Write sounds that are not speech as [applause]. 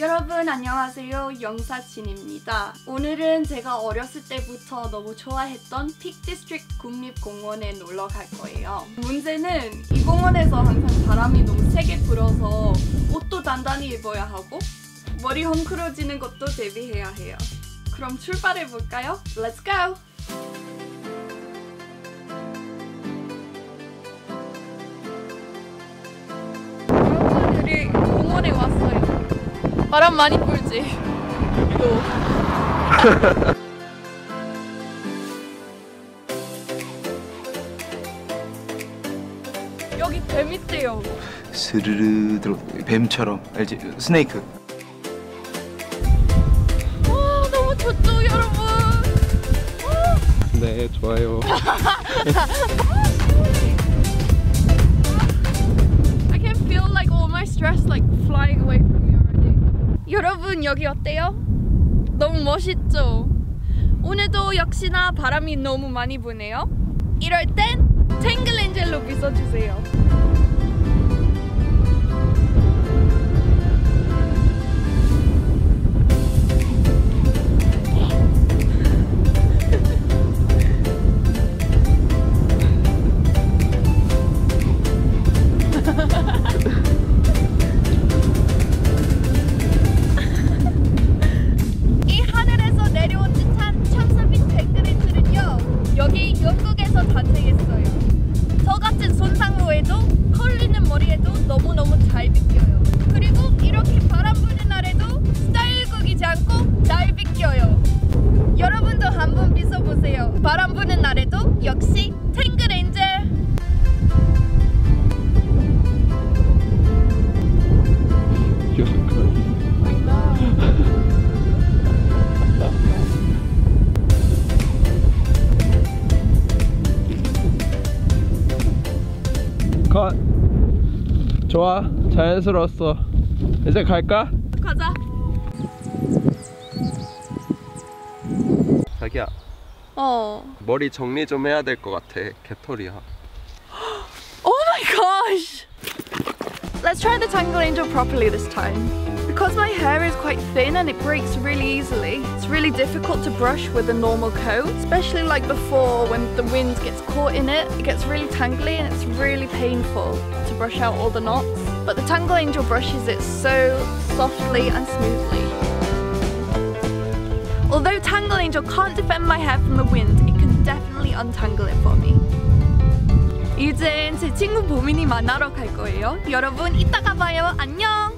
여러분 안녕하세요 영사친입니다 오늘은 제가 어렸을 때부터 너무 좋아했던 픽 디스트릭트 국립공원에 놀러 갈 거예요 문제는 이 공원에서 항상 바람이 너무 세게 불어서 옷도 단단히 입어야 하고 머리 헝클어지는 것도 대비해야 해요 그럼 출발해 볼까요? Let's go! 바람 많이 불지 또 여기 뱀 있대요 스르르 들어 뱀처럼 알지? 스네이크 와 너무 좋죠 여러분 네 좋아요 I can feel like all my stress like flying away. 여러분 여기 어때요? 너무 멋있죠? 오늘도 역시나 바람이 너무 많이 부네요. 이럴 땐 탱글엔젤로 빗어 바람 부는 날에도 역시 탱글 엔젤. 컷 좋아 자연스러웠어 이제 갈까? 가자. 자기야 어. 머리 정리 좀 해야 될 것 같아 개털이야 [gasps] Oh my gosh! Let's try the Tangle Angel properly this time. Because my hair is quite thin and it breaks really easily, it's really difficult to brush with a normal comb, especially like before when the wind gets caught in it. It gets really tangly and it's really painful to brush out all the knots. But the Tangle Angel brushes it so softly and smoothly. Although Tangle Angel can't defend my hair from the wind, it can definitely untangle it for me. 이젠 제 친구 보민이 만나러 갈 거예요. 여러분 이따가 봐요. 안녕.